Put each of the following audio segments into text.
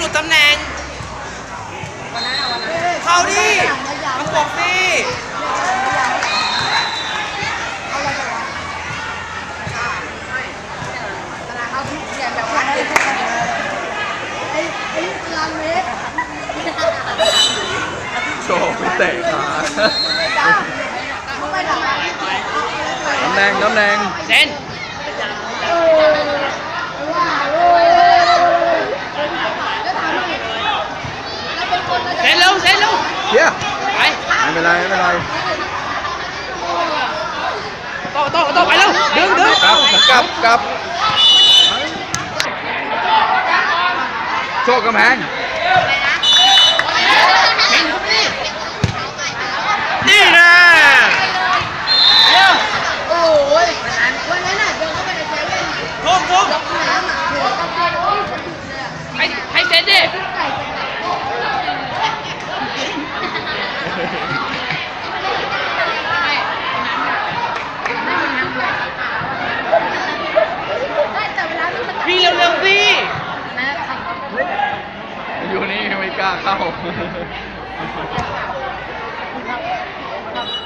หลุดตำแหน่งเขาดิมันบอกสิเอาทุกอย่างแบบว่าไอ้ไอ้ไอ้ลานเมตรโชว์ไปเตะขาจ้าเขาไปด่าตำแหน่งตำแหน่งเซน ว่าโอ้ยแล้วถามหน่อยแล้วเป็นคน เซนเร็วเซน เร็วเยี่ยไปไม่เป็นไรไม่เป็นไรโต้โต้โต้ไปเร็วดึงดึงกลับกลับกลับโชคกำแพง นี่นะ โอ้ยวันนั้นน่ะเดินเข้าไปในเซเว่น ทุ่มทุ่ม น้ำอะหัวตะเกียงโอ้ยคนดุเลยอะ ให้ให้เซนดิ ไก่เป็นไงได้แต่เวลาที่มัน วิ่งเร็วๆสิ นะขับรถ อยู่นี่ไม่ กล้าเข้า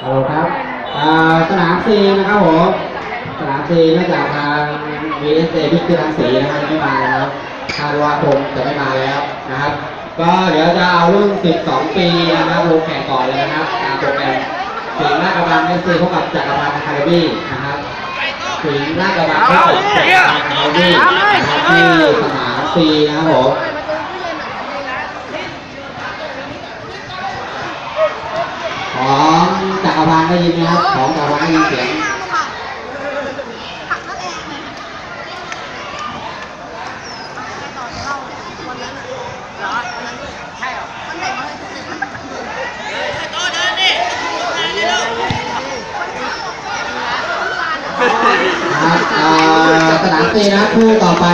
โหลครับอ่าสนามซีนะครับผมสนามซีเนื่องจากทาง VSA พิจิตรรังสีนะครับยังไม่มาแล้วคาดว่าคงจะไม่มาแล้วนะครับ ก็เดี๋ยวจะเอารุ่น 12 ปีนะครับลงแข่งก่อนเลยนะครับตามโปรแกรมสิงห์ราชกระบังเอซีพบกับจักรพันธ์คาเดมี่นะครับสิงห์ราชกระบังพบกับจักรพันธ์อคาเดมี่นะครับที่สนามซีนะครับผม ของ จักรพันได้ยินไหมครับ ของจักรพันได้ยินเสียงหักนั่นเองต่อเล่าวันนั้นเหรอวันนั้นใช่เหรอวันไหนมาเลยโต้เดินดิเดินดิเร็วนะครับเอ่อสนามซีนะคู่ต่อไป